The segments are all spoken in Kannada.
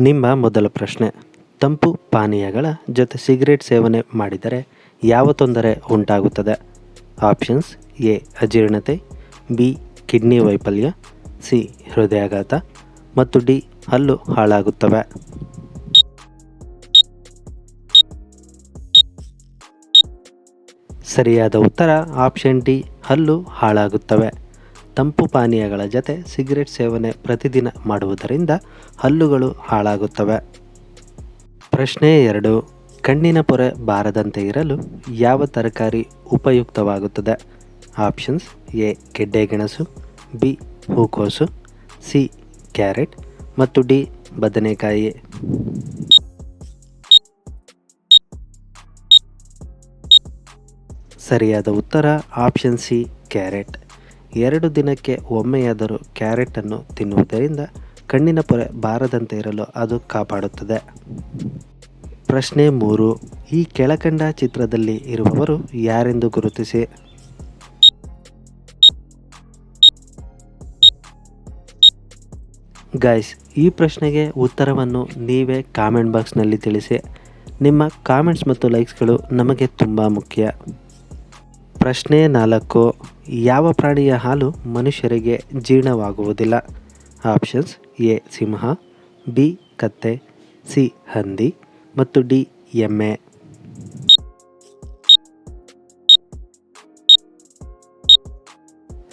ನಿಮ್ಮ ಮೊದಲ ಪ್ರಶ್ನೆ. ತಂಪು ಪಾನೀಯಗಳ ಜೊತೆ ಸಿಗರೇಟ್ ಸೇವನೆ ಮಾಡಿದರೆ ಯಾವ ತೊಂದರೆ ಉಂಟಾಗುತ್ತದೆ? ಆಪ್ಷನ್ಸ್ ಎ, ಅಜೀರ್ಣತೆ, ಬಿ, ಕಿಡ್ನಿ ವೈಫಲ್ಯ, ಸಿ, ಹೃದಯಾಘಾತ, ಮತ್ತು ಡಿ, ಹಲ್ಲು ಹಾಳಾಗುತ್ತವೆ. ಸರಿಯಾದ ಉತ್ತರ ಆಪ್ಷನ್ ಡಿ, ಹಲ್ಲು ಹಾಳಾಗುತ್ತವೆ. ತಂಪು ಪಾನೀಯಗಳ ಜೊತೆ ಸಿಗರೆಟ್ ಸೇವನೆ ಪ್ರತಿದಿನ ಮಾಡುವುದರಿಂದ ಹಲ್ಲುಗಳು ಹಾಳಾಗುತ್ತವೆ. ಪ್ರಶ್ನೆ ಎರಡು, ಕಣ್ಣಿನ ಪೊರೆ ಬಾರದಂತೆ ಇರಲು ಯಾವ ತರಕಾರಿ ಉಪಯುಕ್ತವಾಗುತ್ತದೆ? ಆಪ್ಷನ್ಸ್, ಎ, ಗೆಡ್ಡೆಗೆಣಸು, ಬಿ, ಹೂಕೋಸು, ಸಿ, ಕ್ಯಾರೆಟ್ ಮತ್ತು ಡಿ, ಬದನೆಕಾಯಿ. ಸರಿಯಾದ ಉತ್ತರ ಆಪ್ಷನ್ ಸಿ, ಕ್ಯಾರೆಟ್. ಎರಡು ದಿನಕ್ಕೆ ಒಮ್ಮೆಯಾದರೂ ಕ್ಯಾರೆಟನ್ನು ತಿನ್ನುವುದರಿಂದ ಕಣ್ಣಿನ ಪೊರೆ ಬಾರದಂತೆ ಇರಲು ಅದು ಕಾಪಾಡುತ್ತದೆ. ಪ್ರಶ್ನೆ ಮೂರು, ಈ ಕೆಳಕಂಡ ಚಿತ್ರದಲ್ಲಿ ಇರುವವರು ಯಾರೆಂದು ಗುರುತಿಸಿ? ಗೈಸ್, ಈ ಪ್ರಶ್ನೆಗೆ ಉತ್ತರವನ್ನು ನೀವೇ ಕಾಮೆಂಟ್ ಬಾಕ್ಸ್ನಲ್ಲಿ ತಿಳಿಸಿ. ನಿಮ್ಮ ಕಾಮೆಂಟ್ಸ್ ಮತ್ತು ಲೈಕ್ಸ್ಗಳು ನಮಗೆ ತುಂಬ ಮುಖ್ಯ. ಪ್ರಶ್ನೆ ನಾಲ್ಕು, ಯಾವ ಪ್ರಾಣಿಯ ಹಾಲು ಮನುಷ್ಯರಿಗೆ ಜೀರ್ಣವಾಗುವುದಿಲ್ಲ? ಆಪ್ಷನ್ಸ್, ಎ, ಸಿಂಹ, ಬಿ, ಕತ್ತೆ, ಸಿ, ಹಂದಿ ಮತ್ತು ಡಿ, ಎಮ್ಮೆ.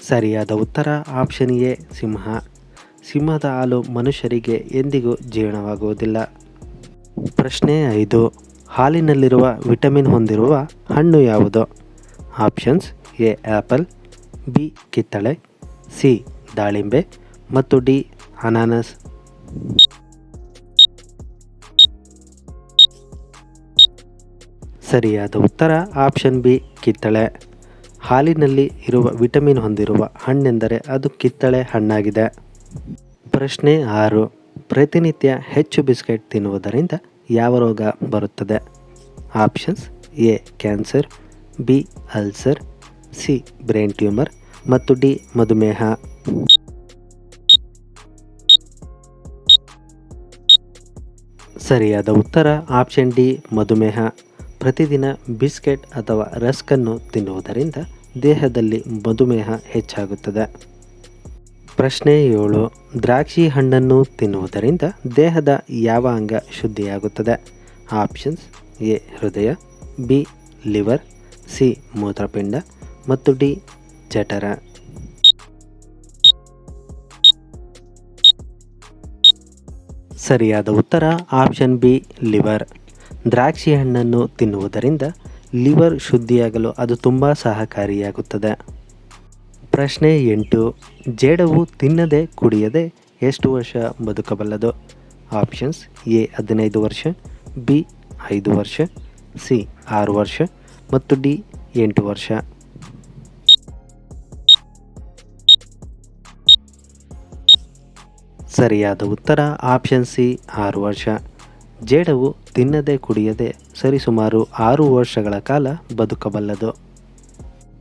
ಸರಿಯಾದ ಉತ್ತರ, ಆಪ್ಷನ್ ಎ, ಸಿಂಹ. ಸಿಂಹದ ಹಾಲು ಮನುಷ್ಯರಿಗೆ ಎಂದಿಗೂ ಜೀರ್ಣವಾಗುವುದಿಲ್ಲ. ಪ್ರಶ್ನೆ ಐದು, ಹಾಲಿನಲ್ಲಿರುವ ವಿಟಮಿನ್ ಹೊಂದಿರುವ ಹಣ್ಣು ಯಾವುದು? ಆಪ್ಷನ್ಸ್ ಎ ಆ್ಯಪಲ್ ಬಿ, ಕಿತ್ತಳೆ, ಸಿ, ದಾಳಿಂಬೆ ಮತ್ತು ಡಿ, ಅನಾನಸ್. ಸರಿಯಾದ ಉತ್ತರ ಆಪ್ಷನ್ ಬಿ, ಕಿತ್ತಳೆ. ಹಾಲಿನಲ್ಲಿ ಇರುವ ವಿಟಮಿನ್ ಹೊಂದಿರುವ ಹಣ್ಣೆಂದರೆ ಅದು ಕಿತ್ತಳೆ ಹಣ್ಣಾಗಿದೆ. ಪ್ರಶ್ನೆ ಆರು, ಪ್ರತಿನಿತ್ಯ ಹೆಚ್ಚು ಬಿಸ್ಕೆಟ್ ತಿನ್ನುವುದರಿಂದ ಯಾವ ರೋಗ ಬರುತ್ತದೆ? Options A, cancer B ulcer, C brain tumour ಮತ್ತು ಡಿ ಮಧುಮೇಹ. ಸರಿಯಾದ ಉತ್ತರ ಆಪ್ಷನ್ ಡಿ ಮಧುಮೇಹ. ಪ್ರತಿದಿನ ಬಿಸ್ಕೆಟ್ ಅಥವಾ ರಸ್ಕನ್ನು ತಿನ್ನುವುದರಿಂದ ದೇಹದಲ್ಲಿ ಮಧುಮೇಹ ಹೆಚ್ಚಾಗುತ್ತದೆ. ಪ್ರಶ್ನೆ ಏಳು, ದ್ರಾಕ್ಷಿ ಹಣ್ಣನ್ನು ತಿನ್ನುವುದರಿಂದ ದೇಹದ ಯಾವ ಅಂಗ ಶುದ್ಧಿಯಾಗುತ್ತದೆ? ಆಪ್ಷನ್ಸ್ ಎ, ಹೃದಯ, ಬಿ, ಲಿವರ್ ಸಿ ಮೂತ್ರಪಿಂಡ ಮತ್ತು ಡಿ ಜಠರ ಸರಿಯಾದ ಉತ್ತರ ಆಪ್ಷನ್ ಬಿ, ಲಿವರ್. ದ್ರಾಕ್ಷಿ ಹಣ್ಣನ್ನು ತಿನ್ನುವುದರಿಂದ ಲಿವರ್ ಶುದ್ಧಿಯಾಗಲು ಅದು ತುಂಬ ಸಹಕಾರಿಯಾಗುತ್ತದೆ. ಪ್ರಶ್ನೆ ಎಂಟು, ಜೇಡವು ತಿನ್ನದೆ ಕುಡಿಯದೆ ಎಷ್ಟು ವರ್ಷ ಬದುಕಬಲ್ಲದು? ಆಪ್ಷನ್ಸ್ ಎ, ಹದಿನೈದು ವರ್ಷ, ಬಿ, ಐದು ವರ್ಷ, ಸಿ, ಆರು ವರ್ಷ ಮತ್ತು ಡಿ, ಎಂಟು ವರ್ಷ. ಸರಿಯಾದ ಉತ್ತರ, ಆಪ್ಷನ್ ಸಿ, ಆರು ವರ್ಷ. ಜೇಡವು ತಿನ್ನದೆ ಕುಡಿಯದೆ ಸರಿಸುಮಾರು ಆರು ವರ್ಷಗಳ ಕಾಲ ಬದುಕಬಲ್ಲದು.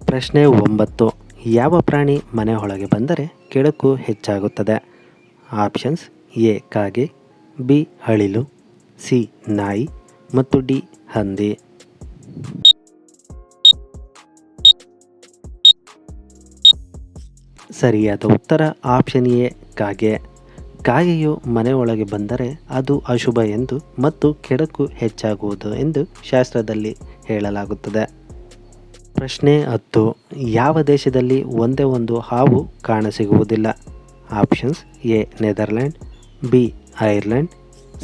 ಪ್ರಶ್ನೆ ಒಂಬತ್ತು, ಯಾವ ಪ್ರಾಣಿ ಮನೆ ಒಳಗೆ ಬಂದರೆ ಕೆಡಕು ಹೆಚ್ಚಾಗುತ್ತದೆ? ಆಪ್ಷನ್ಸ್ ಎ, ಕಾಗೆ, ಬಿ ಅಳಿಲು ಸಿ, ನಾಯಿ ಮತ್ತು ಡಿ, ಹಂದಿ. ಸರಿಯಾದ ಉತ್ತರ ಆಪ್ಷನ್ ಎ, ಕಾಗೆ. ಕಾಗೆಯು ಮನೆಯೊಳಗೆ ಬಂದರೆ ಅದು ಅಶುಭ ಎಂದು ಮತ್ತು ಕೆಡಕು ಹೆಚ್ಚಾಗುವುದು ಎಂದು ಶಾಸ್ತ್ರದಲ್ಲಿ ಹೇಳಲಾಗುತ್ತದೆ. ಪ್ರಶ್ನೆ ಹತ್ತು. ಯಾವ ದೇಶದಲ್ಲಿ ಒಂದೇ ಒಂದು ಹಾವು ಕಾಣಸಿಗುವುದಿಲ್ಲ? Options A Netherland B, Ireland,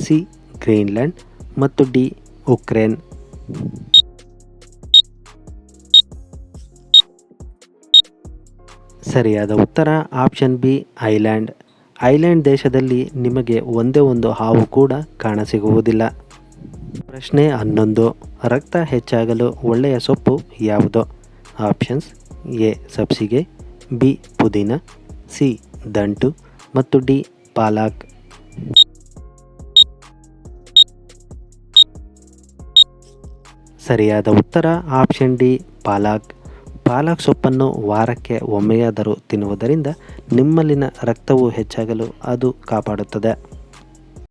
C Greenland ಮತ್ತು ಡಿ, ಉಕ್ರೇನ್. ಸರಿಯಾದ ಉತ್ತರ ಆಪ್ಷನ್ ಬಿ, ಐಲ್ಯಾಂಡ್. ಐಲ್ಯಾಂಡ್ ದೇಶದಲ್ಲಿ ನಿಮಗೆ ಒಂದೇ ಒಂದು ಹಾವು ಕೂಡ ಕಾಣಸಿಗುವುದಿಲ್ಲ. ಪ್ರಶ್ನೆ ಹನ್ನೊಂದು. ರಕ್ತ ಹೆಚ್ಚಾಗಲು ಒಳ್ಳೆಯ ಸೊಪ್ಪು ಯಾವುದು? ಆಪ್ಷನ್ಸ್ ಎ, ಸಬ್ಸಿಗೆ, ಬಿ, ಪುದೀನ, ಸಿ, ದಂಟು ಮತ್ತು ಡಿ, ಪಾಲಾಕ್. ಸರಿಯಾದ ಉತ್ತರ ಆಪ್ಷನ್ ಡಿ, ಪಾಲಾಕ್. ಪಾಲಕ್ ಸೊಪ್ಪನ್ನು ವಾರಕ್ಕೆ ಒಮ್ಮೆಯಾದರೂ ತಿನ್ನುವುದರಿಂದ ನಿಮ್ಮಲ್ಲಿನ ರಕ್ತವು ಹೆಚ್ಚಾಗಲು ಅದು ಕಾಪಾಡುತ್ತದೆ.